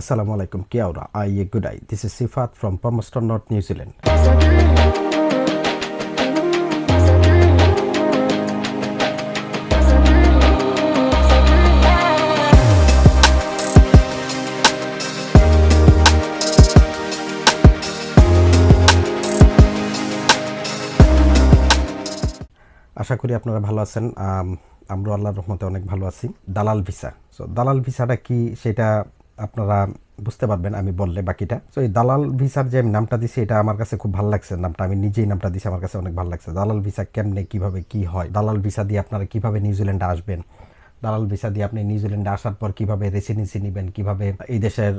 আসসালামু আলাইকুম kia ora I a good I this is Sifat from Palmerston North New Zealand আশা করি আপনারা ভালো আছেন। আমরা আল্লাহর রহমতে অনেক ভালো আছি। দালাল ভিসা। সো দালাল ভিসাটা কি? সেটা আপনারা বুঝতে পারবেন আমি বললে বাকিটা। তো এই দালাল ভিসার যে আমি নামটা দিছি, এটা আমার কাছে খুব ভালো লাগছে। নামটা আমি নিজেই নামটা দিছি, আমার কাছে অনেক ভালো লাগছে। দালাল ভিসা কেমনে, কীভাবে, কি হয়? দালাল ভিসা দিয়ে আপনারা কীভাবে নিউজিল্যান্ডে আসবেন? দালাল ভিসা দিয়ে আপনি নিউজিল্যান্ডে আসার পর কীভাবে রেসিডেন্সি নেবেন? কীভাবে এই দেশের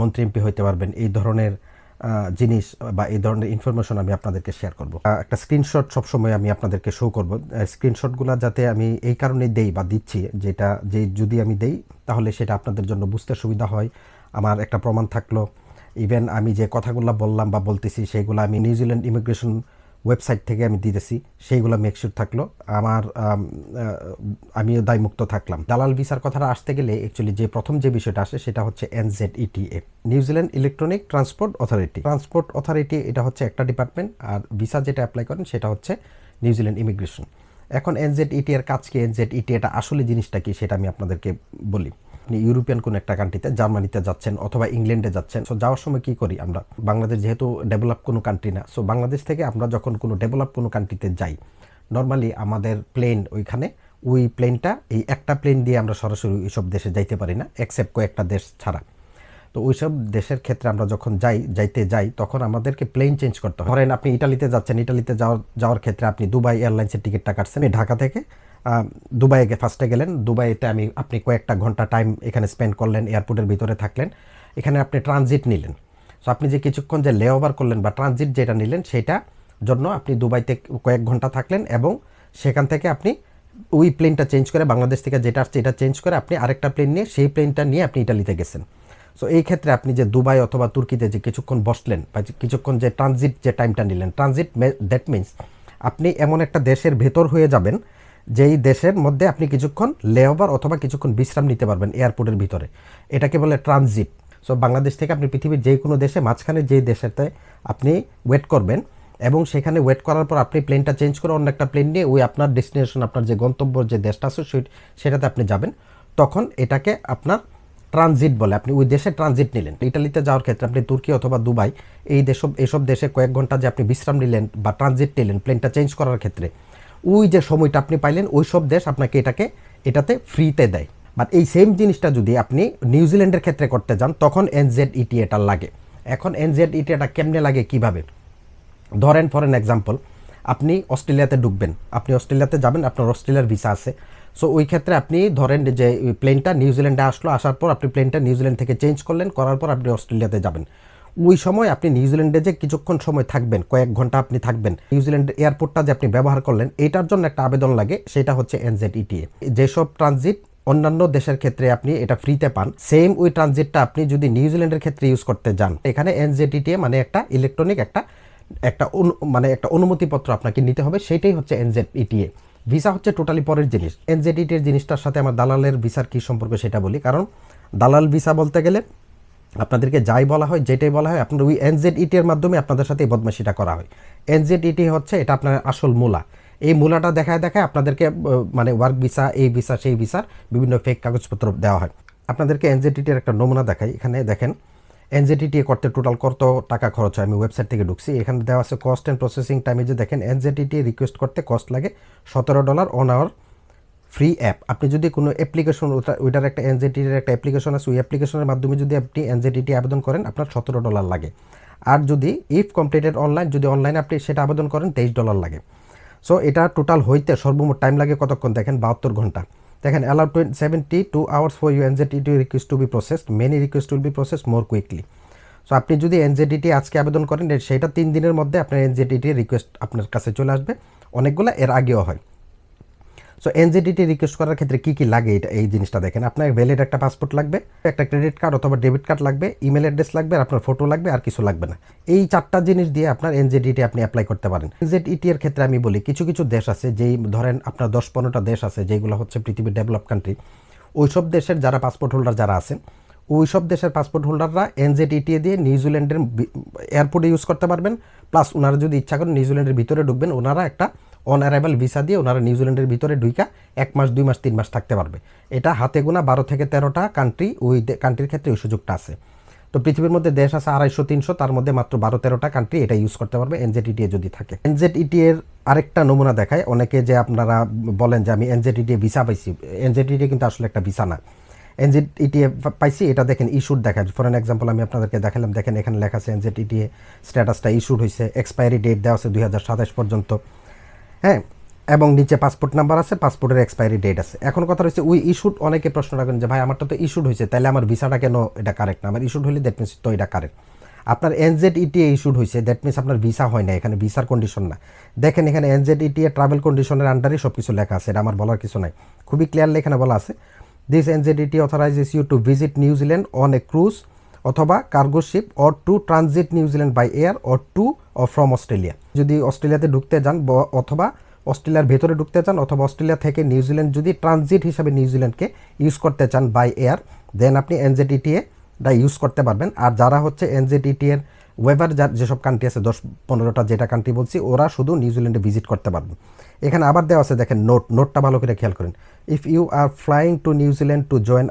মন্ত্রী এমপি হইতে পারবেন? এই ধরনের জিনিস বা এই ধরনের ইনফরমেশন আমি আপনাদেরকে শেয়ার করব। একটা স্ক্রিনশট সবসময় আমি আপনাদেরকে শো করব। স্ক্রিনশটগুলো যাতে আমি এই কারণে দেই বা দিচ্ছি যেটা, যে যদি আমি দেই, তাহলে সেটা আপনাদের জন্য বুঝতে সুবিধা হয়। আমার একটা প্রমাণ থাকল। ইভেন আমি যে কথাগুলো বললাম বা বলতেছি, সেগুলো আমি নিউজিল্যান্ড ইমিগ্রেশন ওয়েবসাইট থেকে আমি দিতেছি, সেইগুলো মেকশিওর থাকল। আমার আমিও দায়মুক্ত থাকলাম। দালাল ভিসার কথাটা আসতে গেলে অ্যাকচুয়ালি যে প্রথম যে বিষয়টা আসে সেটা হচ্ছে NZ ETA New Zealand electronic transport authority transport authority এটা হচ্ছে একটা ডিপার্টমেন্ট আর ভিসা যেটা অ্যাপ্লাই করেন সেটা হচ্ছে নিউজিল্যান্ড ইমিগ্রেশন এখন এনজেড ইটি এর কাজ কি? এনজেড ইটি এটা আসলে জিনিসটা কি সেটা আমি আপনাদেরকে বলি। আপনি ইউরোপিয়ান কোনো একটা কান্ট্রিতে জার্মানিতে যাচ্ছেন অথবা ইংল্যান্ডে যাচ্ছেন সো যাওয়ার সময় কি করি আমরা? বাংলাদেশ যেহেতু ডেভেলপ কোনো কান্ট্রি না সো বাংলাদেশ থেকে আমরা যখন কোনো ডেভেলপ কোনো কান্ট্রিতে যাই নর্মালি আমাদের প্লেন ওইখানে, ওই প্লেনটা এই একটা প্লেন দিয়ে আমরা সরাসরি ওইসব দেশে যাইতে পারি না এক্সেপ্ট কয়েকটা দেশ ছাড়া। তো ওইসব দেশের ক্ষেত্রে আমরা যখন যাই, যাইতে যাই, তখন আমাদেরকে প্লেন চেঞ্জ করতে হয়। ধরেন আপনি ইটালিতে যাচ্ছেন ইটালিতে যাওয়ার যাওয়ার ক্ষেত্রে আপনি দুবাই এয়ারলাইন্সের টিকিটটা কাটছেন ঢাকা থেকে দুবাইয়ে ফার্স্টে গেলেন। দুবাইতে আমি, আপনি কয়েকটা ঘণ্টা টাইম এখানে স্পেন্ড করলেন এয়ারপোর্টের ভিতরে থাকলেন। এখানে আপনি ট্রানজিট নিলেন। সো আপনি যে কিছুক্ষণ যে লে ওভার করলেন বা ট্রানজিট যেটা নিলেন, সেটা জন্য আপনি দুবাইতে কয়েক ঘণ্টা থাকলেন এবং সেখান থেকে আপনি ওই প্লেনটা চেঞ্জ করে, বাংলাদেশ থেকে যেটা আসছে এটা চেঞ্জ করে আপনি আরেকটা প্লেন নিয়ে, সেই প্লেনটা নিয়ে আপনি ইটালিতে গেছেন। সো এই ক্ষেত্রে আপনি যে দুবাই অথবা তুর্কিতে যে কিছুক্ষণ বসলেন বা কিছুক্ষণ যে ট্রানজিট যে টাইমটা নিলেন ট্রানজিট দ্যাট মিন্স আপনি এমন একটা দেশের ভেতর হয়ে যাবেন যেই দেশের মধ্যে আপনি কিছুক্ষণ লেওভার অথবা কিছুক্ষণ বিশ্রাম নিতে পারবেন এয়ারপোর্টের ভিতরে। এটাকে বলে ট্রানজিট সো বাংলাদেশ থেকে আপনি পৃথিবীর যে কোনো দেশে মাঝখানে যেই দেশেতে আপনি ওয়েট করবেন এবং সেখানে ওয়েট করার পর আপনি প্লেনটা চেঞ্জ করে অন্য একটা প্লেন নিয়ে ওই আপনার ডেস্টিনেশন আপনার যে গন্তব্য, যে দেশটা আছে সেটাতে আপনি যাবেন। তখন এটাকে আপনার ট্রানজিট বলে। আপনি ওই দেশে ট্রানজিট নিলেন। ইটালিতে যাওয়ার ক্ষেত্রে আপনি তুর্কি অথবা দুবাই, এই দেশব এইসব দেশে কয়েক ঘণ্টা যে আপনি বিশ্রাম নিলেন বা ট্রানজিট নিলেন প্লেনটা চেঞ্জ করার ক্ষেত্রে। ওই যে সময়টা আপনি পাইলেন, ওই সব দেশ আপনাকে এটাকে, এটাতে ফ্রিতে দেয়। বাট এই সেম জিনিসটা যদি আপনি নিউজিল্যান্ডের ক্ষেত্রে করতে যান, তখন এনজেড ইটি এটা লাগে। এখন এনজেড ইটি এটা কেমনে লাগে কীভাবে? ধরেন ফর এন এক্সাম্পল আপনি অস্ট্রেলিয়াতে ঢুকবেন আপনি অস্ট্রেলিয়াতে যাবেন, আপনার অস্ট্রেলিয়ার ভিসা আছে। সো ওই ক্ষেত্রে আপনি ধরেন যে প্লেনটা নিউজিল্যান্ডে আসলো, আসার পর আপনি প্লেনটা নিউজিল্যান্ড থেকে চেঞ্জ করলেন, করার পর আপনি অস্ট্রেলিয়াতে যাবেন। ওই সময় আপনি নিউজিল্যান্ডে যে কিছুক্ষণ সময় থাকবেন, কয়েক ঘণ্টা আপনি থাকবেন নিউজিল্যান্ড এয়ারপোর্টটা যে আপনি ব্যবহার করলেন, এটার জন্য একটা আবেদন লাগে, সেটা হচ্ছে এনজেড ইটিএ যেসব ট্রানজিট অন্যান্য দেশের ক্ষেত্রে আপনি এটা ফ্রিতে পান, সেম ওই ট্রানজিটটা আপনি যদি নিউজিল্যান্ডের ক্ষেত্রে ইউজ করতে যান, এখানে এনজেডিটিএ মানে একটা ইলেকট্রনিক একটা একটা মানে একটা অনুমতিপত্র আপনাকে নিতে হবে, সেটাই হচ্ছে এনজেড ইটিএ ভিসা হচ্ছে টোটালি পরের জিনিস। এনজেড এর জিনিসটার সাথে আমার দালালের ভিসার কী সম্পর্ক সেটা বলি, কারণ দালাল ভিসা বলতে গেলে আপনাদেরকে যাই বলা হয়, যেটাই বলা হয়, আপনার ওই এনজেড ইটির মাধ্যমে আপনাদের সাথে এই বদমাশিটা করা হয়। এনজেড ইটি হচ্ছে, এটা আপনার আসল মূলা। এই মূলাটা দেখায় দেখায় আপনাদেরকে মানে ওয়ার্ক ভিসা এই ভিসা সেই ভিসার বিভিন্ন ফেক কাগজপত্র দেওয়া হয়। আপনাদেরকে এনজেডিটির একটা নমুনা দেখাই। এখানে দেখেন এনজেডিটি করতে টোটাল কত টাকা খরচ হয়? আমি ওয়েবসাইট থেকে ঢুকছি। এখানে দেওয়া আছে কস্ট অ্যান্ড প্রসেসিং টাইমে যে দেখেন এনজেডিটি রিকোয়েস্ট করতে কস্ট লাগে সতেরো dollar on our free app আপনি যদি কোনো অ্যাপ্লিকেশন ওইটার একটা এনজেটির একটা অ্যাপ্লিকেশন আছে, ওই অ্যাপ্লিকেশনের মাধ্যমে যদি আপনি এনজেটিটি আবেদন করেন, আপনার সতেরো ডলার লাগে। আর যদি ইফ কমপ্লিটেড অনলাইন যদি অনলাইনে আপনি সেটা আবেদন করেন, তেইশ ডলার লাগে। সো এটা টোটাল হইতে সর্বমোট টাইম লাগে কতক্ষণ? দেখেন, বাহাত্তর ঘণ্টা। দেখেন allow seventy two hours for you NZETA request to be process many request will be process more quickly so আপনি যদি এনজেডিটি আজকে আবেদন করেন, সেটা তিন দিনের মধ্যে আপনার এনজেডিটি রিকোয়েস্ট আপনার কাছে চলে আসবে। অনেকগুলো এর আগেও হয়। সো এনজেডিটি রিকোয়েস্ট করার ক্ষেত্রে কী কী লাগে এটা এই জিনিসটা দেখেন। আপনার ভ্যালিড একটা পাসপোর্ট লাগবে, একটা ক্রেডিট কার্ড অথবা ডেবিট কার্ড লাগবে ইমেল অ্যাড্রেস লাগবে, আর আপনার ফটো লাগবে, আর কিছু লাগবে না। এই চারটা জিনিস দিয়ে আপনার এনজেডিটি আপনি অ্যাপ্লাই করতে পারেন। এনজেডিটি এর ক্ষেত্রে আমি বলি, কিছু কিছু দেশ আছে যেই ধরেন আপনার দশ পনেরোটা দেশ আছে যেগুলো হচ্ছে পৃথিবীর ডেভেলপ কান্ট্রি ওইসব দেশের যারা পাসপোর্ট হোল্ডার যারা আছেন ওই সব দেশের পাসপোর্ট হোল্ডাররা এনজেডিটিএ দিয়ে নিউজিল্যান্ডের এয়ারপোর্টে ইউজ করতে পারবেন। প্লাস ওনারা যদি ইচ্ছা করেন নিউজিল্যান্ডের ভিতরে ঢুকবেন ওনারা একটা অন অ্যারাইভাল ভিসা দিয়ে ওনারা নিউজিল্যান্ডের ভিতরে ঢুইকা এক মাস, দুই মাস, তিন মাস থাকতে পারবে। এটা হাতে গোনা বারো থেকে তেরোটা কান্ট্রি ওই কান্ট্রির ক্ষেত্রে ওই সুযোগটা আছে। তো পৃথিবীর মধ্যে দেশ আছে আড়াইশো, তিনশো, তার মধ্যে মাত্র বারো, তেরোটা কান্ট্রি এটা ইউজ করতে পারবে এনজেডিটিএ যদি থাকে। এনজেডিটি এর আরেকটা নমুনা দেখায়, অনেকে যে আপনারা বলেন যে আমি এনজেডিটিএ ভিসা পাইছি এনজেডিটিএ কিন্তু আসলে একটা ভিসা না। এনজেডিটিএ পাইছি, এটা দেখেন ইস্যুড দেখায়। ফর এন এক্সাম্পল আমি আপনাদেরকে দেখালাম, দেখেন এখানে লেখা আছে এনজেডিটিএ স্ট্যাটাসটা ইস্যুড হয়েছে এক্সপায়ারি ডেট দেওয়া আছে দুই হাজার সাতাশ পর্যন্ত। হ্যাঁ এবং নিচে পাসপোর্ট নাম্বার আছে পাসপোর্টের এক্সপায়ারি ডেট আছে। এখন কথা হচ্ছে ওই ইস্যুড অনেকে প্রশ্ন রাখেন যে, ভাই, আমারটা তো ইস্যুড হয়েছে, তাহলে আমার ভিসাটা কেন এটা কারেক্ট না? আমার ইস্যুড হলে দ্যাট মিনস তো এটা কারেক্ট আপনার এনজেড ইটিএ ইস্যুড হয়েছে দ্যাট মিনস আপনার ভিসা হয় না, এখানে ভিসার কন্ডিশন না। দেখেন এখানে এনজেড ইটিএ ট্রাভেল কন্ডিশনের আন্ডারে সব কিছু লেখা আছে, এটা আমার বলার কিছু নাই। খুবই ক্লিয়ারলি এখানে বলা আছে this NZDT অথরাইজেস you to visit New Zealand on a cruise অথবা cargo ship or to transit New Zealand by air or to from Australia যদি অস্ট্রেলিয়াতে ঢুকতে যান অথবা অস্ট্রেলিয়ার ভেতরে ঢুকতে চান অথবা অস্ট্রেলিয়া থেকে নিউজিল্যান্ড যদি ট্রানজিট হিসাবে নিউজিল্যান্ডকে ইউজ করতে চান বাই এয়ার দেন আপনি এনজেডিটিএ দা ইউজ করতে পারবেন। আর যারা হচ্ছে এনজেডিটি এর ওয়েবার যার যেসব কান্ট্রি আছে, দশ পনেরোটা যেটা কান্ট্রি বলছি, ওরা শুধু নিউজিল্যান্ডে ভিজিট করতে পারবে এখানে আবার দেওয়া আছে, দেখেন নোট নোটটা ভালো করে খেয়াল করেন। If you are flying to New Zealand to join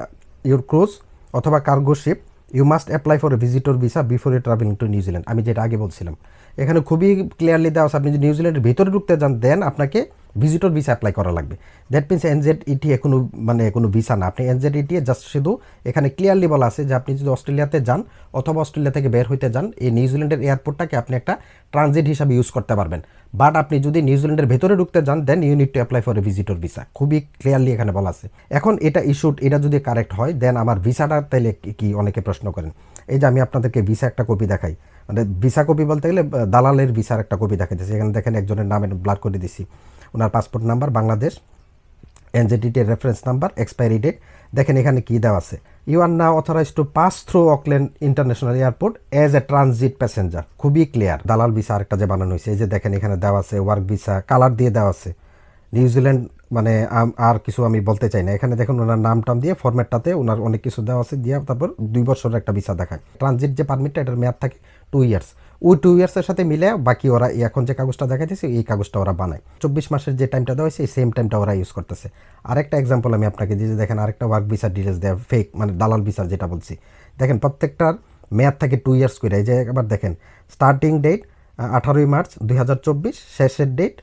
your cruise অথবা cargo ship you must apply for a visitor visa before you travelling to New Zealand আমি যেটা আগে বলছিলাম। এখানে খুবই ক্লিয়ারলি দেওয়া আছে। আপনি যদি নিউজিল্যান্ডের ভিতরে ঢুকতে যান দেন আপনাকে ভিজিটর ভিসা অ্যাপ্লাই করা লাগবে। দ্যাট মিনস এনজেড ইটি কোনো মানে কোনো ভিসা না। আপনি এনজেড ইটি জাস্ট শুধু এখানে ক্লিয়ারলি বলা আছে যে আপনি যদি অস্ট্রেলিয়াতে যান অথবা অস্ট্রেলিয়া থেকে বের হইতে যান, এই নিউজিল্যান্ডের এয়ারপোর্টটাকে আপনি একটা ট্রানজিট হিসাবে ইউজ করতে পারবেন। বাট আপনি যদি নিউজিল্যান্ডের ভেতরে ঢুকতে যান then you need to apply for a visitor visa খুবই ক্লিয়ারলি এখানে বলা আছে। এখন এটা ইস্যুড এটা যদি কারেক্ট হয় দেন আমার ভিসাটা তাইলে কি- কি অনেকে প্রশ্ন করেন। এই যে আমি আপনাদেরকে ভিসা একটা কপি দেখাই। মানে ভিসা কপি বলতে গেলে দালালের ভিসার একটা কপি দেখাইতেছি। এখানে দেখেন একজনের নামে ব্লার করে দিছি। Owner passport number Bangladesh NZETA reference number expiry date দেখেন এখানে কী দেওয়া আছে? ইউ আর না authorise to pass through Auckland international airport as a transit passenger খুবই ক্লিয়ার দালাল ভিসা আরেকটা যে বানানো হয়েছে, এই যে দেখেন এখানে দেওয়া আছে ওয়ার্ক ভিসা কালার দিয়ে দেওয়া আছে। নিউজিল্যান্ড মানে আর কিছু আমি বলতে চাই না। এখানে দেখুন, ওনার নাম টাম দিয়ে ফরম্যাটটাতে ওনার অনেক কিছু দেওয়া আছে, দিয়ে তারপর দুই বছরের একটা ভিসা দেখায়। ট্রানজিট যে পারমিটটা এটার মেয়াদ থাকে টু ইয়ার্স ওই টু ইয়ার্সের সাথে মিলে বাকি ওরা এখন যে কাগজটা দেখাইতেছে, এই কাগজটা ওরা বানায়। চব্বিশ মাসের যে টাইমটা দেওয়া হয়েছে, এই সেম টাইমটা ওরা ইউজ করতেছে। আরেকটা এক্সাম্পল আমি আপনাকে দিয়ে দেখেন আরেকটা ওয়ার্ক ভিসার ডিটেলস দেয় ফেক মানে দালাল ভিসার যেটা বলছি। দেখেন, প্রত্যেকটার মেয়াদ থাকে টু ইয়ার্স করে। যে একবার দেখেন স্টার্টিং ডেট আঠারোই মার্চ দুই হাজার চব্বিশ, শেষের ডেট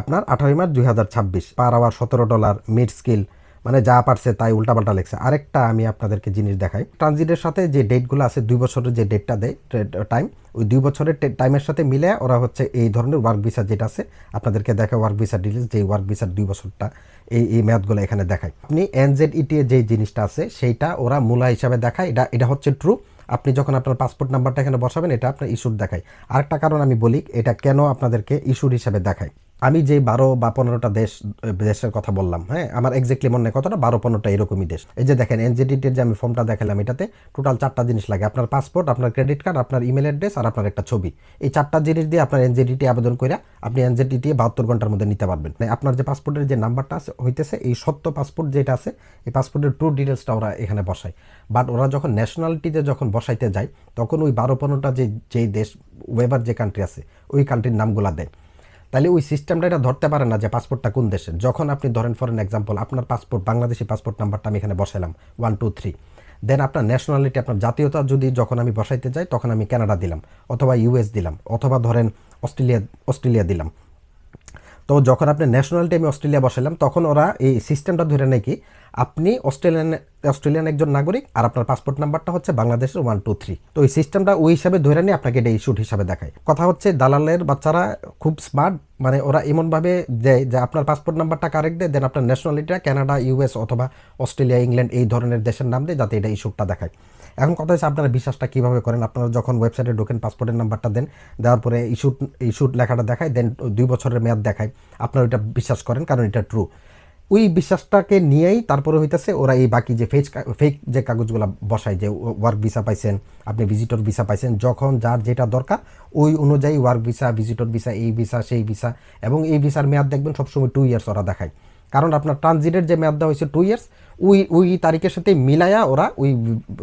আপনার আঠারোই মার্চ দুই হাজার ছাব্বিশ পার আওয়ার সতেরো ডলার মিড স্কিল মানে যা পারছে তাই উল্টাপাল্টা লেখছে। আরেকটা আমি আপনাদেরকে জিনিস দেখাই। ট্রানজিটের সাথে যে ডেটগুলো আছে, দুই বছরের যে ডেটটা দেয় টাইম ওই দুই বছরের টাইমের সাথে মিলে ওরা হচ্ছে এই ধরনের ওয়ার্ক ভিসা যেটা আছে, আপনাদেরকে দেখা ওয়ার্ক ভিসা ডিটেলস যে ওয়ার্ক ভিসার দুই বছরটা, এই এই মেয়াদগুলো এখানে দেখায় আপনি এনজেড ইটিএ যে জিনিসটা আছে, সেইটা ওরা মূলা হিসাবে দেখায়। এটা এটা হচ্ছে ট্রু আপনি যখন আপনার পাসপোর্ট নাম্বারটা এখানে বসাবেন, এটা আপনার ইস্যুর দেখায়। আরেকটা কারণ আমি বলি, এটা কেন আপনাদেরকে ইস্যুর হিসাবে দেখায়? আমি যে বারো বা পনেরোটা দেশ, দেশের কথা বললাম হ্যাঁ আমার এক্স্যাক্টলি মনে কতটা, বারো পনেরোটা এরকমই দেশ। এই যে দেখেন এনজেডিটির যে আমি ফর্মটা দেখালাম, এটাতে টোটাল চারটা জিনিস লাগে। আপনার পাসপোর্ট আপনার ক্রেডিট কার্ড আপনার ইমেল অ্যাড্রেস আর আপনার একটা ছবি। এই চারটা জিনিস দিয়ে আপনার এনজেডিটি আবেদন করে আপনি এনজেডিটি বাহাত্তর ঘণ্টার মধ্যে নিতে পারবেন। মানে আপনার যে পাসপোর্টের যে নাম্বারটা আছে, হইতেছে এই সত্য পাসপোর্ট যেটা আছে, এই পাসপোর্টের ট্রু ডিটেলসটা ওরা এখানে বসায়। বাট ওরা যখন ন্যাশনালিটিতে যখন বসাইতে যায়, তখন ওই বারো পনেরোটা যে, যেই দেশ ওয়েবার যে কান্ট্রি আছে, ওই কান্ট্রির নামগুলা দেয়। তাহলে ওই সিস্টেমটা এটা ধরতে পারে না যে পাসপোর্টটা কোন দেশের যখন আপনি ধরেন ফর এন এক্সাম্পল আপনার পাসপোর্ট বাংলাদেশি পাসপোর্ট নাম্বারটা আমি এখানে বসালাম ওয়ান টু থ্রি দেন আপনার ন্যাশনালিটি আপনার জাতীয়তা যদি যখন আমি বসাইতে যাই, তখন আমি কানাডা দিলাম, অথবা ইউএস দিলাম, অথবা ধরেন অস্ট্রেলিয়া অস্ট্রেলিয়া দিলাম। তো যখন আপনি ন্যাশনালিটি আমি অস্ট্রেলিয়া বসালাম তখন ওরা এই সিস্টেমটা ধরে নেয় কি, আপনি অস্ট্রেলিয়ান অস্ট্রেলিয়ান একজন নাগরিক আর আপনার পাসপোর্ট নাম্বারটা হচ্ছে বাংলাদেশের ওয়ান টু থ্রি তো এই সিস্টেমটা ওই হিসাবে ধরে নিয়ে আপনাকে এটা ইস্যুড হিসাবে দেখায়। কথা হচ্ছে দালালের বাচ্চারা খুব স্মার্ট মানে ওরা এমনভাবে দেয় যে আপনার পাসপোর্ট নাম্বারটা কারেক্ট দেয় দেন আপনার ন্যাশনালিটিটা কানাডা ইউএস অথবা অস্ট্রেলিয়া ইংল্যান্ড এই ধরনের দেশের নাম দেয় যাতে এটা ইস্যুটা দেখায়। এখন কথা হচ্ছে আপনারা বিশ্বাসটা কীভাবে করেন? আপনারা যখন ওয়েবসাইটে ঢোকেন পাসপোর্টের নাম্বারটা দেন, দেওয়ার পরে ইস্যুট ইস্যুট লেখাটা দেখায় দেন দুই বছরের মেয়াদ দেখায়। আপনারা ওইটা বিশ্বাস করেন, কারণ এটা ট্রু ওই বিশ্বাসটাকে নিয়েই তারপরে হইতেছে ওরা এই বাকি যে ফেক ফেক যে কাগজগুলো বসায়, যে ওয়ার্ক ভিসা পাইছেন, আপনি ভিজিটর ভিসা পাইছেন, যখন যার যেটা দরকার, ওই অনুযায়ী ওয়ার্ক ভিসা ভিজিটর ভিসা এই ভিসা সেই ভিসা এবং এই ভিসার মেয়াদ দেখবেন সবসময় টু ইয়ার্স ওরা দেখায়। কারণ আপনার ট্রানজিটের যে মেয়াদ দেওয়া হয়েছে টু ইয়ার্স ওই ওই তারিখের সাথে মিলাইয়া ওরা ওই,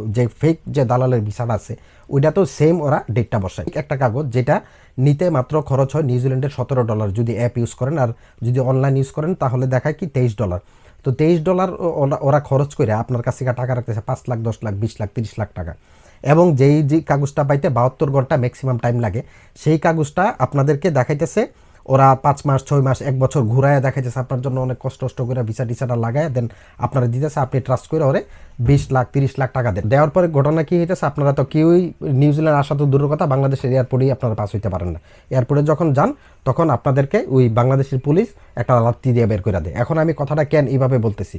যে ফেক যে দালালের ভিসাটা আছে ওইটা তো সেম ওরা ডেটটা বসায়। একটা কাগজ যেটা নিতে মাত্র খরচ হয় নিউজিল্যান্ডের সতেরো ডলার যদি অ্যাপ ইউজ করেন আর যদি অনলাইন ইউজ করেন তাহলে দেখায় কি তেইশ ডলার তো তেইশ ডলার ওরা- ওরা খরচ করে আপনার কাছ থেকে টাকা রাখতেছে পাঁচ লাখ, দশ লাখ, বিশ লাখ, তিরিশ লাখ টাকা। এবং যেই যে কাগজটা পাইতে বাহাত্তর ঘণ্টা ম্যাক্সিমাম টাইম লাগে, সেই কাগজটা আপনাদেরকে দেখাইতেছে ওরা পাঁচ মাস, ছয় মাস, এক বছর ঘুরায় দেখাইতেছে, আপনার জন্য অনেক কষ্ট কষ্ট করে ভিসা টিসাটা লাগায় দেন, আপনারা দিতেছে, আপনি ট্রাস্ট করে ওরে বিশ লাখ, তিরিশ লাখ টাকা দেন। দেওয়ার পরে ঘটনা কী হইতেছে, আপনারা তো কেউই নিউজিল্যান্ড আসা তো দূরের কথা, বাংলাদেশের এয়ারপোর্টেই আপনারা পাস হইতে পারেন না। এয়ারপোর্টে যখন যান, তখন আপনাদেরকে ওই বাংলাদেশের পুলিশ একটা লাত্তি দিয়ে বের করে দেয়। এখন আমি কথাটা কেন এইভাবে বলতেছি?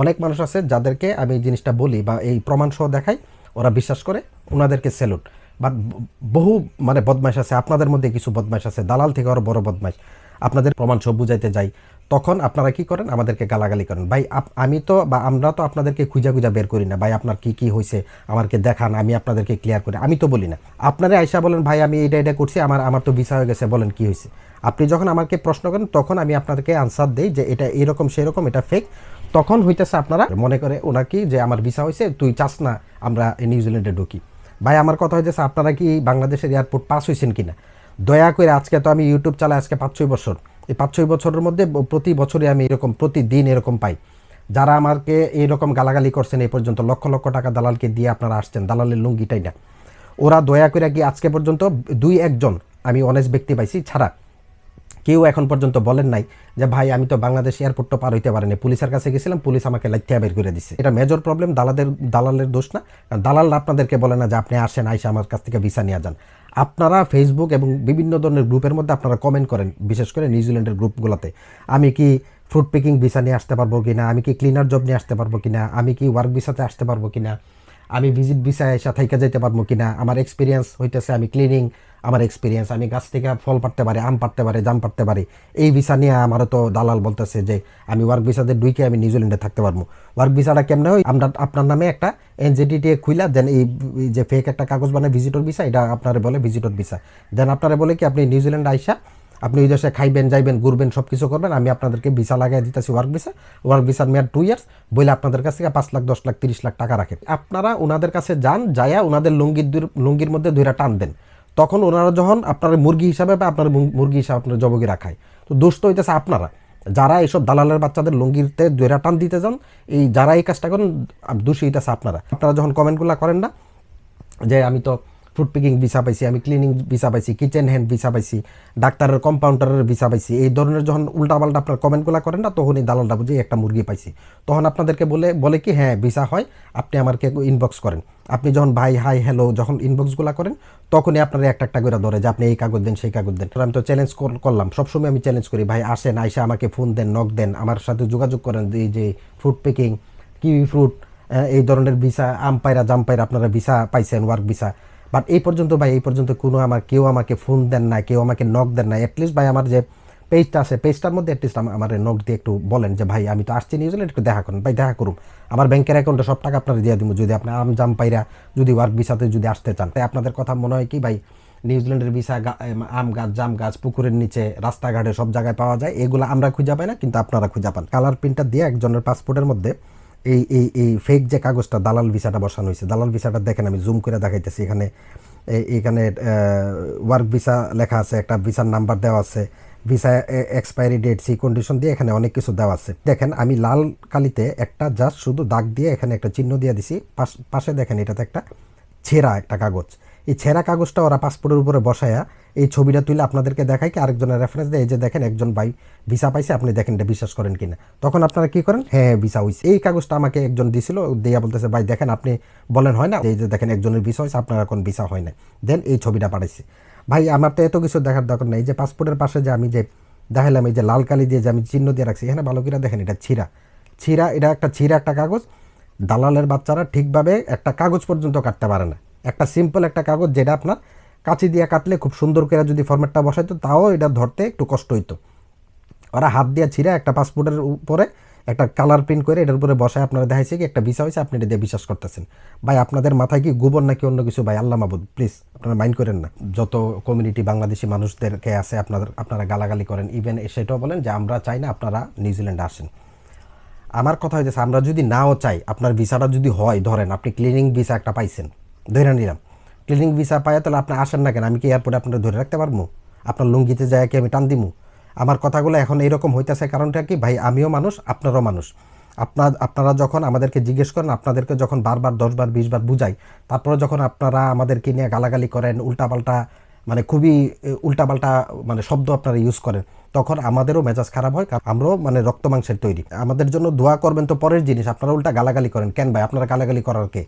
অনেক মানুষ আছে যাদেরকে আমি এই জিনিসটা বলি বা এই প্রমাণ সহ দেখাই, ওরা বিশ্বাস করে, ওনাদেরকে সেলুট বাট বহু মানে বদমাইশ আছে, আপনাদের মধ্যে কিছু বদমাইশ আছে, দালাল থেকে আরও বড় বদমাইশ। আপনাদের প্রমাণ সব বুঝাইতে যাই, তখন আপনারা কি করেন? আমাদেরকে গালাগালি করেন। ভাই আমি তো বা আমরা তো আপনাদেরকে খুঁজা খুঁজা বের করি না। ভাই, আপনার কি কি হয়েছে আমাকে দেখান, আমি আপনাদেরকে ক্লিয়ার করি। আমি তো বলি না। আপনারা আইসা বলেন, ভাই, আমি এটা এটা করছি, আমার আমার তো ভিসা হয়ে গেছে, বলেন কি হয়েছে আপনি যখন আমাকে প্রশ্ন করেন, তখন আমি আপনাদেরকে আনসার দিই যে এটা এরকম, সেরকম, এটা ফেক তখন হইতেছে আপনারা মনে করে ওনার কি যে, আমার ভিসা হয়েছে তুই চাস না আমরা নিউজিল্যান্ডে ঢুকি। ভাই, আমার কথা হয়েছে আপনারা কি বাংলাদেশের এয়ারপোর্ট পাস হয়েছেন কিনা? দয়া করে আজকে তো আমি ইউটিউব চালাই আজকে পাঁচ ছয় বছর। এই পাঁচ ছয় বছরের মধ্যে প্রতি বছরে আমি এরকম, প্রতিদিন এরকম পাই। যারা আমাকে এইরকম গালাগালি করছেন, এই পর্যন্ত লক্ষ লক্ষ টাকা দালালকে দিয়ে আপনারা আসছেন, দালালের লুঙ্গিটাই না। ওরা দয়া করে কি আজকে পর্যন্ত দুই একজন আমি অনেক ব্যক্তি পাইছি, ছাড়া কেউ এখন পর্যন্ত বলেন নাই যে, ভাই, আমি তো বাংলাদেশ এয়ারপোর্টটা পার হইতে পারিনি। পুলিশের কাছে গেছিলাম, পুলিশ আমাকে লাইথিয়া বের করে দিছে। এটা মেজর প্রবলেম দালালের দালালের দোষ না। কারণ দালাল আপনাদেরকে বলে না যে, আপনি আসেন, আইসা আমার কাছ থেকে ভিসা নিয়ে যান। আপনারা ফেসবুক এবং বিভিন্ন ধরনের গ্রুপের মধ্যে আপনারা কমেন্ট করেন, বিশেষ করে নিউজিল্যান্ডের গ্রুপগুলোতে। আমি কি ফ্রুট পিকিং ভিসা নিয়ে আসতে পারব কিনা? আমি কি ক্লিনার জব নিয়ে আসতে পারব কিনা? আমি কি ওয়ার্ক ভিসাতে আসতে পারব কিনা? আমি ভিজিট ভিসায় এসে থাইকা যেতে পারব কিনা? আমার এক্সপিরিয়েন্স হইতেছে আমি ক্লিনিং আমার এক্সপিরিয়েন্স আমি গাছ থেকে ফল পারতে পারি, আম পারতে পারি, জাম পারতে পারি। এই ভিসা নিয়ে আমারও তো দালাল বলতেছে যে আমি ওয়ার্ক ভিসাতে ডুইকে আমি নিউজিল্যান্ডে থাকতে পারব। ওয়ার্ক ভিসাটা কেমনে হয়? আমরা আপনার নামে একটা এনজেডিটি খুইলা দেন এই এই যে ফেক একটা কাগজ বানায় ভিজিটর ভিসা এটা আপনারা বলে ভিজিটর ভিসা দেন আপনারা বলে কি আপনি নিউজিল্যান্ডে আইসা আপনি ওই দেশে খাইবেন, যাইবেন, ঘুরবেন সব কিছু করবেন, আমি আপনাদেরকে ভিসা লাগাই দিতেছি ওয়ার্ক ভিসা ওয়ার্ক ভিসার মেয়াদ টু ইয়ার্স বলে আপনাদের কাছ থেকে পাঁচ লাখ, দশ লাখ, তিরিশ লাখ টাকা রাখেন। আপনারা ওনাদের কাছে যান, যাইয়া ওনাদের লুঙ্গির লুঙ্গির মধ্যে দুইটা টান দেন। তখন ওনারা যখন আপনার মুরগি হিসাবে বা আপনার মুরগি হিসাবে আপনার জবগি রাখায়। তো দোষ তো হইতেছে আপনারা, যারা এইসব দালালের বাচ্চাদের লুঙ্গিতে দুইরা টান দিতে যান, এই যারা এই কাজটা করেন দোষী হইতেছে আপনারা। আপনারা যখন কমেন্টগুলো করেন না, যে আমি তো ফুড পিকিং ভিসা পাইছি, আমি ক্লিনিং ভিসা পাইছি কিচেন হ্যান্ড ভিসা পাইছি, ডাক্তারের কম্পাউন্ডারের ভিসা পাইছি, এই ধরনের যখন উল্টাপাল্টা আপনার কমেন্টগুলো করেন না তখন এই দালালটা বুঝে একটা মুরগি পাইছি। তখন আপনাদেরকে বলে বলে কি হ্যাঁ ভিসা হয়, আপনি আমাকে ইনবক্স করেন। আপনি যখন ভাই হাই হ্যালো যখন ইনবক্সগুলো করেন, তখনই আপনারা একটা একটা করে ধরে যে আপনি এই কাগজ দেন, সেই কাগজ দেন। আমি তো চ্যালেঞ্জ করলাম, সবসময় আমি চ্যালেঞ্জ করি, ভাই আসেন, আইসা আমাকে ফোন দেন নক দেন, আমার সাথে যোগাযোগ করেন, এই যে ফ্রুট পিকিং কিউই ফ্রুট এই ধরনের ভিসা আম্পাইরা জাম্পাইরা আপনারা ভিসা পাইছেন ওয়ার্ক ভিসা বাট এই পর্যন্ত ভাই, এই পর্যন্ত কোনো আমার কেউ আমাকে ফোন দেন না কেউ আমাকে নক দেন না অ্যাটলিস্ট ভাই আমার যে পেজটা আছে পেজটার মধ্যে অ্যাটলিস্ট আমার নক দিয়ে একটু বলেন যে, ভাই, আমি তো আসছি নিউজিল্যান্ড একটু দেখা করুন। ভাই, দেখা করুন আমার ব্যাংকের অ্যাকাউন্টে সব টাকা আপনারা দিয়ে দিব যদি আপনি আম জাম পাইরা যদি ওয়ার্ক ভিসাতে যদি আসতে চান। তাই আপনাদের কথা মনে হয় কি ভাই নিউজিল্যান্ডের ভিসা আম গাছ, জাম গাছ, পুকুরের নিচে, রাস্তাঘাটে সব জায়গায় পাওয়া যায়। এগুলো আমরা খুঁজে পাই না, কিন্তু আপনারা খুঁজে পান। কালার প্রিন্টটা দিয়ে একজনের পাসপোর্টের মধ্যে এই এই এই ফেক যে কাগজটা, দালাল ভিসাটা বসানো হয়েছে। দালাল ভিসাটা দেখেন, আমি জুম করে দেখাইতেছি। এখানে এখানে ওয়ার্ক ভিসা লেখা আছে, একটা ভিসার নাম্বার দেওয়া আছে visa expiry date see condition দিয়ে এখানে অনেক কিছু দেওয়া আছে। দেখেন, আমি লাল কালিতে একটা জাস্ট শুধু দাগ দিয়ে এখানে একটা চিহ্ন দিয়ে দিছি। পাশে দেখেন, এটাতে একটা ছেঁড়া একটা কাগজ। এই ছেঁড়া কাগজটা ওরা পাসপোর্টের উপরে বসায়া এই ছবিটা তুলে আপনাদেরকে দেখায়, কি আরেকজনের রেফারেন্স দেয়, এই যে দেখেন একজন ভাই ভিসা পাইছে, আপনি দেখেন এটা বিশ্বাস করেন কিনা। তখন আপনারা কি করেন? হ্যাঁ ভিসা হয়েছে এই কাগজটা আমাকে একজন দিছিল দিয়া বলতেছে, ভাই, দেখেন আপনি বলেন, হয় না? এই যে দেখেন একজনের ভিসা হয়েছে আপনার এখন ভিসা হয় না দেন এই ছবিটা পাঠাইছে। ভাই, আমার তো এত কিছু দেখার দরকার নেই যে পাসপোর্টের পাশে যে আমি যে দেখালাম এই যে লাল কালি দিয়ে যে আমি চিহ্ন দিয়ে রাখছি, এখানে ভালো কিনা দেখেন, এটা ছিঁড়া। ছিঁড়া, এটা একটা ছিঁড়া একটা কাগজ। দালালের বাচ্চারা ঠিকভাবে একটা কাগজ পর্যন্ত কাটতে পারে না। একটা সিম্পল একটা কাগজ যেটা আপনার কাঁচি দিয়ে কাটলে খুব সুন্দর করে যদি ফরম্যাটটা বসাইতো, তাও এটা ধরতে একটু কষ্ট হইতো। ওরা হাত দিয়ে ছিঁড়ে একটা পাসপোর্টের উপরে একটা কালার প্রিন্ট করে এটার উপরে বসায়, আপনারা দেখাইছে কি একটা ভিসা হয়েছে আপনি এটা দিয়ে বিশ্বাস করতেছেন। ভাই, আপনাদের মাথায় কি গোবর নাকি অন্য কিছু? ভাই, আল্লাহ মাবুদ প্লিজ আপনারা মাইন্ড করেন না। যত কমিউনিটি বাংলাদেশি মানুষদেরকে আছে, আপনাদের, আপনারা গালাগালি করেন। ইভেন সেটাও বলেন যে, আমরা চাই না আপনারা নিউজিল্যান্ডে আসেন। আমার কথা হইতেছে, আমরা যদি নাও চাই, আপনার ভিসাটা যদি হয়, ধরেন, আপনি ক্লিনিং ভিসা একটা পাইছেন। ধরে নিলাম। ক্লিনিং ভিসা পাই তাহলে আপনি আসেন না কেন? আমি কি এয়ারপোর্টে আপনার ধরে রাখতে পারব? আপনার লুঙ্গিতে যায় কি আমি টান দিমু? আমার কথাগুলো এখন এইরকম হইতেছে কারণটা কি? ভাই, আমিও মানুষ, আপনারও মানুষ। আপনার আপনারা যখন আমাদেরকে জিজ্ঞেস করেন, আপনাদেরকে যখন বারবার, দশবার, বিশবার বুঝাই তারপরে যখন আপনারা আমাদেরকে নিয়ে গালাগালি করেন, উল্টাপাল্টা মানে খুবই উল্টাপাল্টা মানে শব্দ আপনারা ইউজ করেন, তখন আমাদেরও মেজাজ খারাপ হয়, কারণ আমরাও মানে রক্ত মাংসের তৈরি। আমাদের জন্য দোয়া করবেন তো পরের জিনিস, আপনারা উল্টা গালাগালি করেন। কেন ভাই, আপনারা গালাগালি করার কে?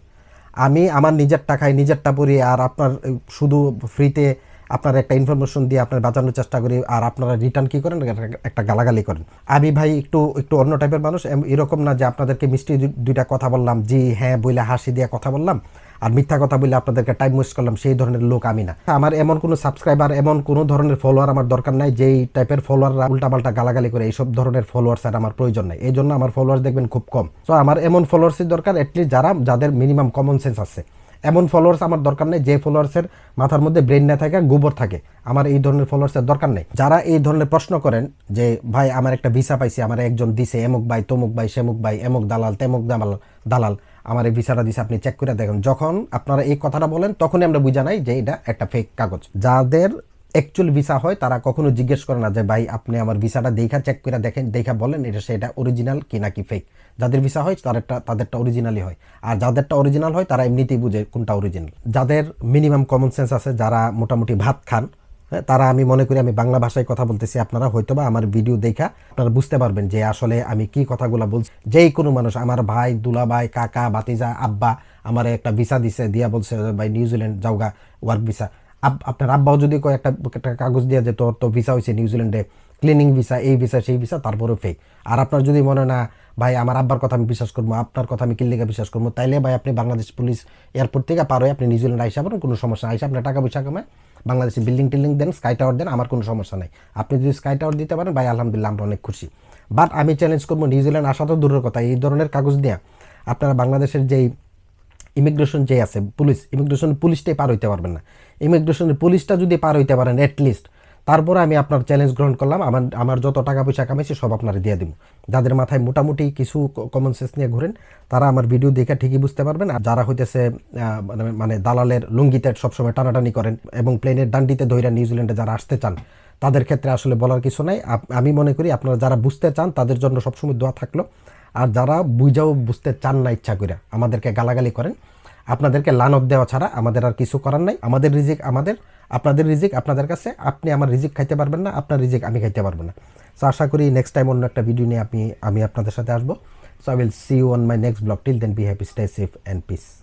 আমি আমার নিজের টাকায় নিজেরটা পড়ি আর আপনার শুধু ফ্রিতে আপনার একটা ইনফরমেশন দিয়ে আপনার বাঁচানোর চেষ্টা করি, আর আপনারা রিটার্ন কি করেন? একটা- গালাগালি করেন। আমি ভাই একটু একটু অন্য টাইপের মানুষ এরকম না যে আপনাদেরকে মিষ্টি দুইটা কথা বললাম, জি হ্যাঁ বইলে হাসি দিয়ে কথা বললাম, আর মিথ্যা কথা বলে আপনাদেরকে টাইম ওয়েস্ট করলাম, সেই ধরনের লোক আমি না। আমার এমন কোনো সাবস্ক্রাইবার এমন কোনো ধরনের ফলোয়ার আমার দরকার নাই, যেই টাইপের ফলোয়াররা উল্টাপাল্টা গালাগালি করে, এইসব ধরনের ফলোয়ার্স আর আমার প্রয়োজন নাই। এই জন্য আমার ফলোয়ার্স দেখবেন খুব কম। তো আমার এমন ফলোয়ার্সের দরকার অ্যাটলিস্ট যারা, যাদের মিনিমাম কমন সেন্স আছে। এমন ফলোয়ার্স আমার দরকার নেই, যে ফলোয়ার্সের মাথার মধ্যে ব্রেন না থাকে, গোবর থাকে। আমার এই ধরনের ফলোয়ার্সের দরকার নেই। যারা এই ধরনের প্রশ্ন করেন যে, ভাই, আমার একটা ভিসা পাইছি, আমার একজন দিছে, এমুক ভাই, তমুক ভাই, সেমুক ভাই, এমুক দালাল, তেমুক দালাল দালাল, আমার এই ভিসাটা দিছে, আপনি চেক করে দেখেন। যখন আপনারা এই কথাটা বলেন, তখনই আমরা বুঝা নাই যে এটা একটা ফেক কাগজ। যাদের অ্যাকচুয়াল ভিসা হয় তারা কখনো জিজ্ঞেস করে না যে ভাই আপনি আমার ভিসাটা দেখা চেক করে দেখেন দেখা বলেন এটা সেটা অরিজিনাল কি নাকি ফেক যাদের ভিসা হয় তাদেরটা তাদেরটা অরিজিনালই হয়। আর যাদেরটা অরিজিনাল হয় তারা এমনিতেই বুঝে কোনটা অরিজিনাল যাদের মিনিমাম কমন সেন্স আছে যারা মোটামুটি ভাত খান হ্যাঁ, তারা আমি মনে করি আমি বাংলা ভাষায় কথা বলতেছি আপনারা হয়তো বা আমার ভিডিও দেখা আপনারা বুঝতে পারবেন যে আসলে আমি কি কথাগুলো বলছি। যেই কোনো মানুষ আমার ভাই দুলা ভাই কাকা বাতিজা আব্বা আমার একটা ভিসা দিছে দিয়া বলছে ভাই নিউজিল্যান্ড যাওগা ওয়ার্ক ভিসা আপনার আব্বাও যদি কয় একটা কাগজ দিয়ে যে তোর তো ভিসা হয়েছে নিউজিল্যান্ডে ক্লিনিং ভিসা এই ভিসা সেই ভিসা তারপরেও ফেক আর আপনার যদি মনে না, ভাই, আমার আব্বার কথা আমি বিশ্বাস করব, আপনার কথা আমি কিল্লিকা বিশ্বাস করব, তাইলে ভাই আপনি বাংলাদেশ পুলিশ এয়ারপোর্ট থেকে পার হয়ে আপনি নিউজিল্যান্ড আইসা পারেন কোনো সমস্যা আইসা আপনার টাকা পয়সা কামায়, বাংলাদেশে বিল্ডিং টিল্ডিং দেন স্কাই টাওয়ার দেন, আমার কোনো সমস্যা নাই। আপনি যদি স্কাই টাওয়ার দিতে পারেন, ভাই, আলহামদুলিল্লাহ, আমরা অনেক খুশি। বাট আমি চ্যালেঞ্জ করব নিউজিল্যান্ড আসা তো দূরের কথা। এই ধরনের কাগজ দেয়া আপনারা বাংলাদেশের যেই ইমিগ্রেশন যে আছে, পুলিশ ইমিগ্রেশন পুলিশটাই পার হইতে পারবেন না। ইমিগ্রেশনের পুলিশটা যদি পার হইতে পারেন অ্যাটলিস্ট তারপরে আমি আপনার চ্যালেঞ্জ গ্রহণ করলাম, আমার আমার যত টাকা পয়সা কামাইছি সব আপনারা দিয়ে দিব। যাদের মাথায় মোটামুটি কিছু কমন সেন্স নিয়ে ঘুরেন, তারা আমার ভিডিও দেখে ঠিকই বুঝতে পারবেন। আর যারা হইতেছে মানে মানে দালালের লুঙ্গিতে সবসময় টানাটানি করেন এবং প্লেনের ডান্ডিতে ধৈরা নিউজিল্যান্ডে যারা আসতে চান, তাদের ক্ষেত্রে আসলে বলার কিছু নাই। আমি মনে করি আপনারা যারা বুঝতে চান, তাদের জন্য সবসময় দোয়া থাকল। আর যারা বুঝাও বুঝতে চান না ইচ্ছা করে আমাদেরকে গালাগালি করেন। আপনাদেরকে লানত দেওয়া ছাড়া আমাদের আর কিছু করার নাই। আমাদের রিজিক আমাদের। আপনাদের রিজিক আপনাদের কাছে। আপনি আমার রিজিক খাইতে পারবেন না, আপনার রিজিক আমি খাইতে পারব না। সো আশা করি নেক্সট টাইম অন্য একটা ভিডিও নিয়ে আপনি, আমি আপনাদের সাথে আসব। So I will see you on my next blog till then be happy stay safe and peace